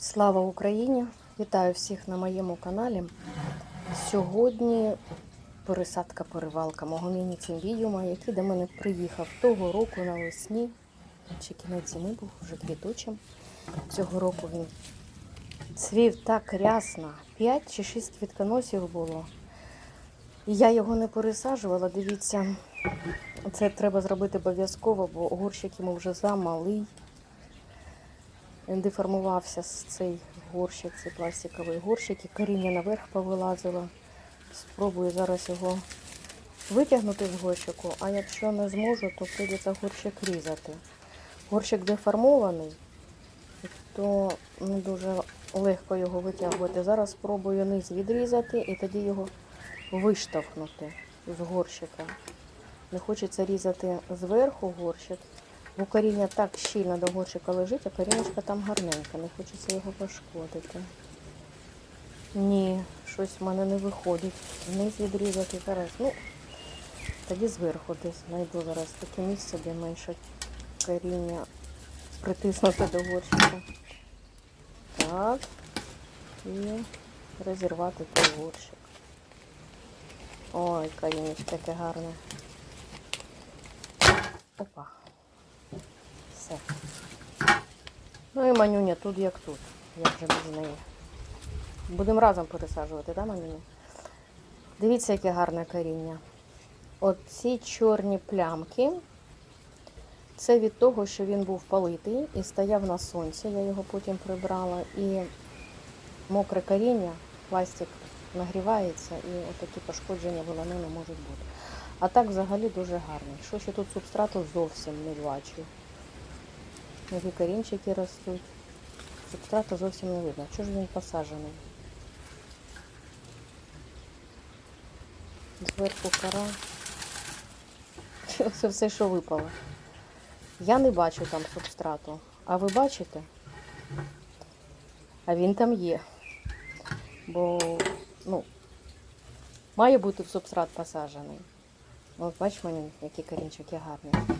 Слава Україні! Вітаю всіх на моєму каналі. Сьогодні пересадка перевалка мого міні-цимбіюма, який до мене приїхав того року навесні. Чи кінець зими був вже квіточим. Цього року він цвів так рясно. 5 чи 6 квітконосів було. Я його не пересаджувала. Дивіться, це треба зробити обов'язково, бо горщик йому вже замалий. Деформувався цей горщик, цей пластиковий горщик, і коріння наверх повилазило. Спробую зараз його витягнути з горщику, а якщо не зможу, то прийдеться горщик різати. Горщик деформований, то не дуже легко його витягувати. Зараз спробую низ відрізати і тоді його виштовхнути з горщика. Не хочеться різати зверху горщик, бо коріння так щільно до горщика лежить, а корінечка там гарненька. Не хочеться його пошкодити. Ні, щось в мене не виходить. Вниз відрізати зараз. Ну, тоді зверху десь знайду зараз таке місце, де менше коріння притиснути до горщика. Так. І розірвати той горщик. Ой, корінечко яке гарне. Опа. Все. Ну і манюня тут як тут. Я вже без неї. Будемо разом пересаджувати, да, манюня? Дивіться, яке гарне коріння. Оці чорні плямки. Це від того, що він був политий і стояв на сонці. Я його потім прибрала. І мокре коріння, пластик нагрівається і отакі пошкодження волонини можуть бути. А так взагалі дуже гарний. Що ще тут субстрату зовсім не бачу. Нові корінчики ростуть. Субстрату зовсім не видно. Чого ж він посаджений? Зверху кора. Це все, що випало. Я не бачу там субстрату. А ви бачите? А він там є. Бо, ну, має бути субстрат посаджений. От бач мені, які корінчики гарні.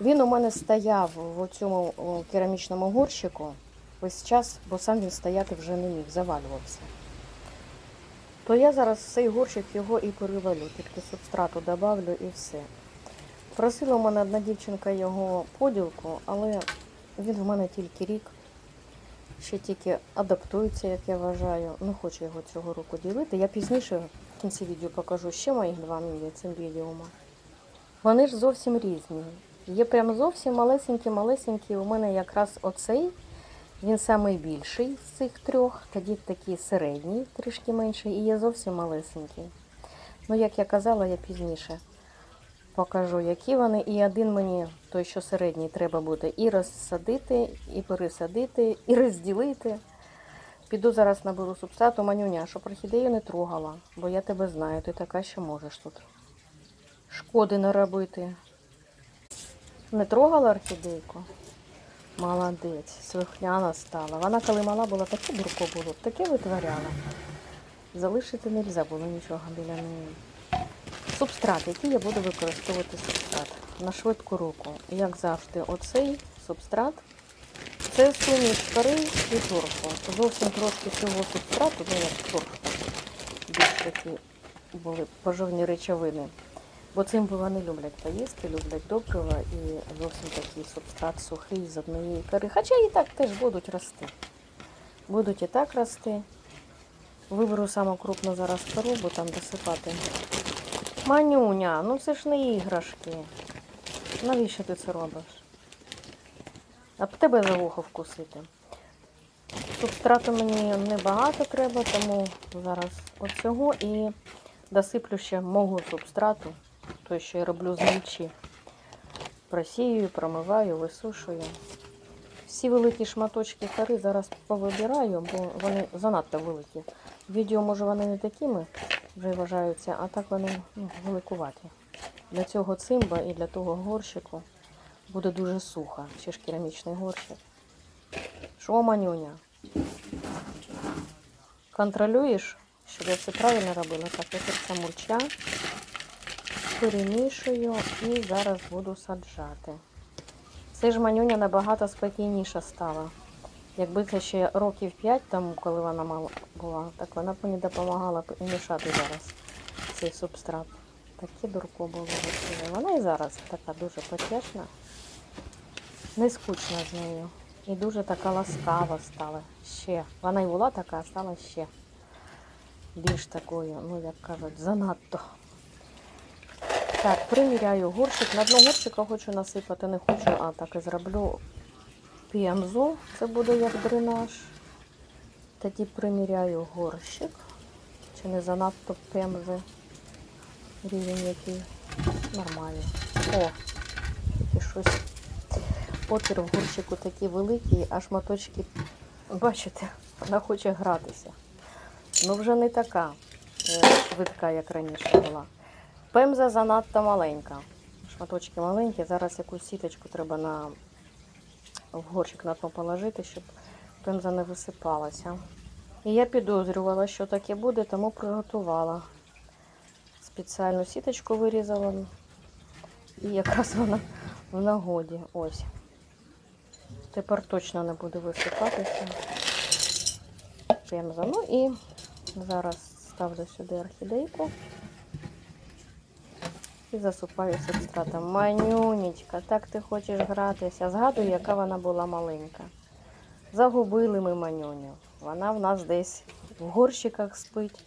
Він у мене стояв в цьому керамічному горщику весь час, бо сам він стояти вже не міг, завалювався. То я зараз цей горщик його і перевалю, тільки субстрату добавлю і все. Просила у мене одна дівчинка його поділку, але він в мене тільки рік. Ще тільки адаптується, як я вважаю. Не хочу його цього року ділити. Я пізніше в кінці відео покажу ще моїх два мілі цимбідіума. Вони ж зовсім різні. Є прям зовсім малесенькі-малесенькі. У мене якраз оцей, він найбільший з цих трьох, тоді такий середній, трішки менший, і є зовсім малесенький. Ну, як я казала, я пізніше покажу, які вони. І один мені, той, що середній, треба буде і розсадити, і пересадити, і розділити. Піду зараз наберу субстату манюня, щоб орхідею не трогала, бо я тебе знаю, ти така, що можеш тут. Шкоди наробити. Не трогала орхідейку? Молодець, слухняна стала. Вона, коли мала була, таке бурко було, таке витворяла. Залишити не можна було нічого біля неї. Субстрат, який я буду використовувати субстрат на швидку руку. Як завжди, оцей субстрат. Це суміш кори і торфу. Зовсім трошки цього субстрату, ну як торф більш такі були поживні речовини. Бо цим вони люблять поїсти, люблять добрива і зовсім такий субстрат сухий з однієї кори. Хоча і так теж будуть рости. Будуть і так рости. Виберу саму крупну зараз кору, бо там досипати. Манюня, ну це ж не іграшки. Навіщо ти це робиш? А б тебе за вухо вкусити. Субстрату мені небагато треба, тому зараз оцього і досиплю ще мого субстрату, той, що я роблю з мільчі. Просію, промиваю, висушую. Всі великі шматочки кори зараз повибираю, бо вони занадто великі. Відео, може, вони не такими вже вважаються, а так вони ну, великуваті. Для цього цимба і для того горщику буде дуже сухо. Ще ж керамічний горщик. Що, манюня? Контролюєш, щоб я все правильно робила? Так, я тут ця мульча перемішую і зараз буду саджати. Це ж манюня набагато спокійніша стала. Якби це ще років 5 тому, коли вона мала була, так вона б мені допомагала і мішати зараз цей субстрат. Таке дурко було веселе. Вона і зараз така дуже потішна, не скучна з нею. І дуже така ласкава стала ще. Вона і була така, а стала ще більш такою, ну як кажуть, занадто. Так, приміряю горщик. На дно горщика хочу насипати, не хочу, а так і зроблю пемзу. Це буде як дренаж. Тоді приміряю горщик. Чи не занадто пемзи. Рівень який нормальний. О, тільки щось. Отвір в горщику такий великий, а шматочки, бачите, вона хоче гратися. Ну вже не така е, швидка, як раніше була. Пемза занадто маленька. Шматочки маленькі. Зараз якусь сіточку треба на в горщик на дно положити, щоб пемза не висипалася. І я підозрювала, що таке буде, тому приготувала. Спеціальну сіточку вирізала. І якраз вона в нагоді. Ось. Тепер точно не буде висипатися. Пемза. Ну і зараз ставлю сюди орхідейку. І засипаю субстратом. Манюнечка, так ти хочеш гратися. Згадую, яка вона була маленька. Загубили ми манюню. Вона в нас десь в горщиках спить.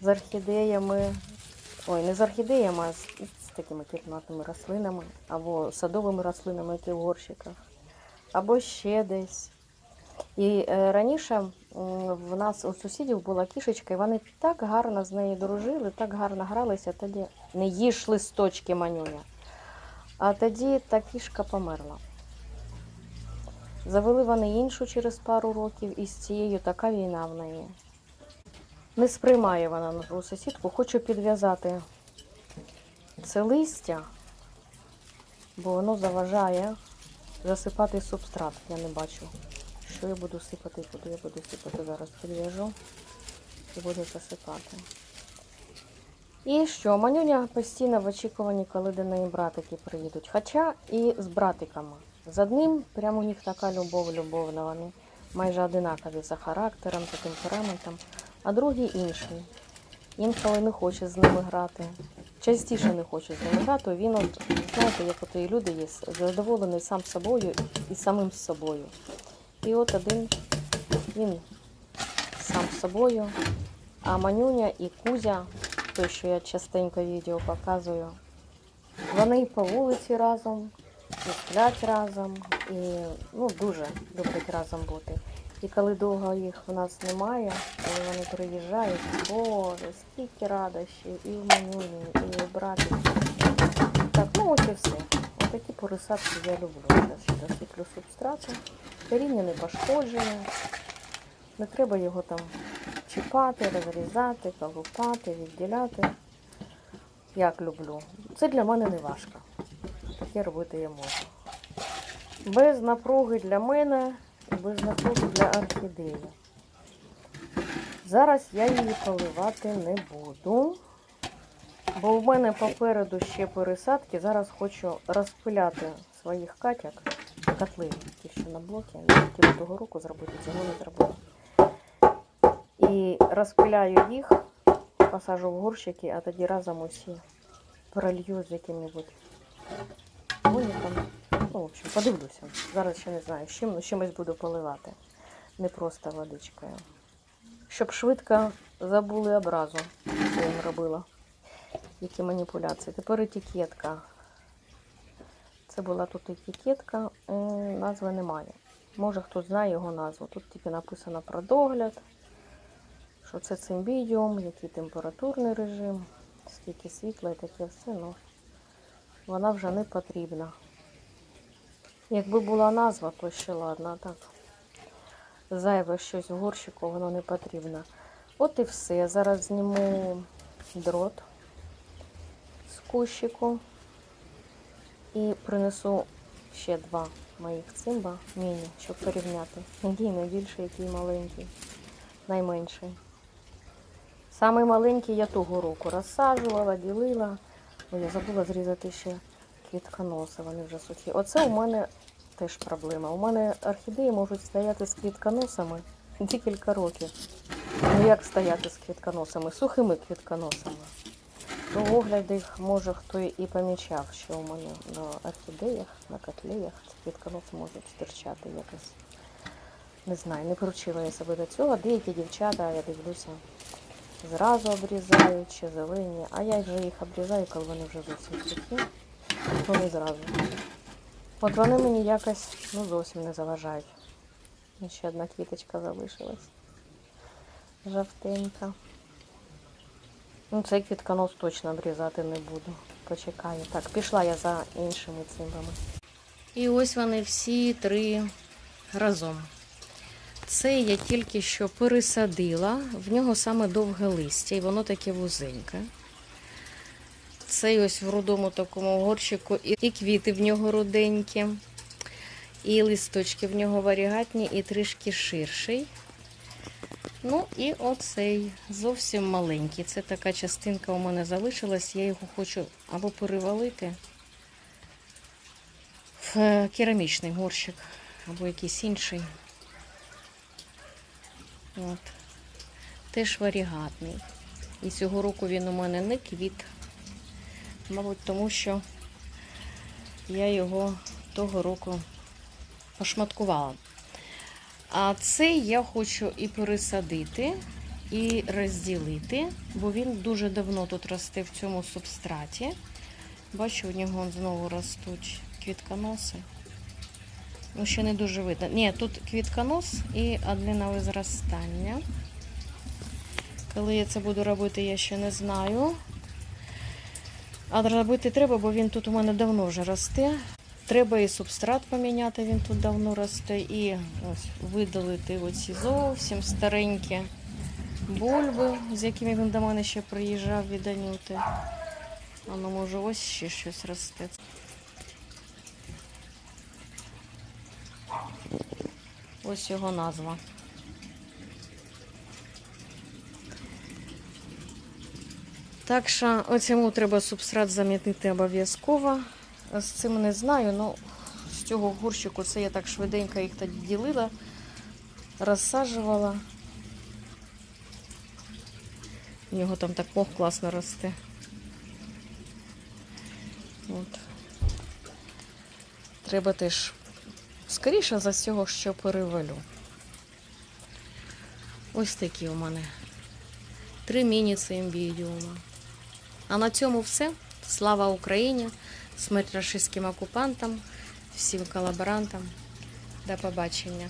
З орхідеями. Ой, не з орхідеями, а з, з такими кімнатними рослинами. Або садовими рослинами, які в горщиках. Або ще десь. І е, раніше в нас у сусідів була кішечка, і вони так гарно з нею дружили, так гарно гралися, тоді не їж листочки манюня. А тоді та кішка померла. Завели вони іншу через пару років, і з цією така війна в неї. Не сприймає вона нашу сусідку, хочу підв'язати це листя, бо воно заважає засипати субстрат. Я не бачу. Що я буду сипати, куди я буду сипати зараз підв'яжу і буду засипати. І що, манюня постійно в очікуванні, коли до неї братики приїдуть. Хоча і з братиками. З одним прямо у них така любов, любовна. Вони майже одинакові за характером, за темпераментом, а другий інший. Інколи не хоче з ними грати. Частіше не хоче з ними грати. Він, от, знаєте, як от і люди є, задоволений сам собою і самим собою. І от один він сам собою, а Манюня і Кузя, той, що я частенько відео показую, вони по вулиці разом, і сплять разом, і ну, дуже люблять разом бути. І коли довго їх в нас немає, коли вони приїжджають, боже, скільки радощів, і в Манюні, і в браті. Так, ну ось і все. Отакі порисадки я люблю. Зараз ще досиплю субстрату. Коріння не пошкоджене. Не треба його там чіпати, розрізати, колупати, відділяти. Як люблю. Це для мене не важко. Таке робити я можу. Без напруги для мене і без напруги для орхідеї. Зараз я її поливати не буду. Бо в мене попереду ще пересадки. Зараз хочу розпиляти своїх катяк, котли, ті, що на блокі. Я хотіла того року зробити, цього не зробила. І розпиляю їх, посажу в горщики, а тоді разом усі пролью з яким-небудь виником. Ну, в общем, подивлюся. Зараз ще не знаю, з чим, ну, чимось буду поливати. Не просто водичкою. Щоб швидко забули образу, що я їм робила які маніпуляції. Тепер етикетка. Це була тут етикетка, назви немає. Може хтось знає його назву. Тут тільки написано про догляд, що це цимбідіум, який температурний режим, скільки світла і таке все. Ну, вона вже не потрібна. Якби була назва, то ще ладно, так. Зайве щось в горщику, воно не потрібно. От і все. Зараз зніму дрот з кущику і принесу ще два моїх цимба міні, щоб порівняти. Який найбільший, який маленький, найменший. Самий маленький я того року розсаджувала, ділила. Ой, я забула зрізати ще квітконоси, вони вже сухі. Оце у мене теж проблема. У мене орхідеї можуть стояти з квітконосами декілька років. Ну як стояти з квітконосами? Сухими квітконосами. То огляд їх може хто і помічав, що у мене на орхідеях, на котлеях квітконоси можуть стирчати якось. Не знаю, не поручила я себе до цього. Деякі дівчата, я дивлюся, зразу обрізають чи зелені, а я вже їх обрізаю, коли вони вже зовсім сухі. Ну не зразу. От вони мені якось ну, зовсім не заважають. Ще одна квіточка залишилась. Жовтенька. Ну, цей квітконос точно обрізати не буду. Почекаю. Так, пішла я за іншими цимбами. І ось вони всі три разом. Це я тільки що пересадила. В нього саме довге листя, і воно таке вузеньке. Цей ось в рудому такому горщику, і, квіти в нього руденькі, і листочки в нього варігатні, і трішки ширший. Ну і оцей зовсім маленький. Це така частинка у мене залишилась. Я його хочу або перевалити в е, керамічний горщик, або якийсь інший. От. Теж варігатний. І цього року він у мене не квіт. Мабуть, тому що я його того року пошматкувала. А цей я хочу і пересадити, і розділити, бо він дуже давно тут росте в цьому субстраті. Бачу, у нього знову ростуть квітконоси. Ну, ще не дуже видно. Ні, тут квітконос і адлінове зростання. Коли я це буду робити, я ще не знаю. А робити треба, бо він тут у мене давно вже росте. Треба і субстрат поміняти, він тут давно росте, і ось видалити оці зовсім старенькі бульби, з якими він до мене ще приїжджав від Анюти. Воно може ось ще щось росте. Ось його назва. Так що оцьому треба субстрат замітити обов'язково. З цим не знаю, але з цього горщику це я так швиденько їх тоді ділила, розсаджувала. У нього там так мох класно росте. От. Треба теж скоріше за цього, що перевалю. Ось такі у мене три міні-цимбідіума. А на цьому все. Слава Україні! Смерть рашистським окупантам, всім колаборантам. До побачення.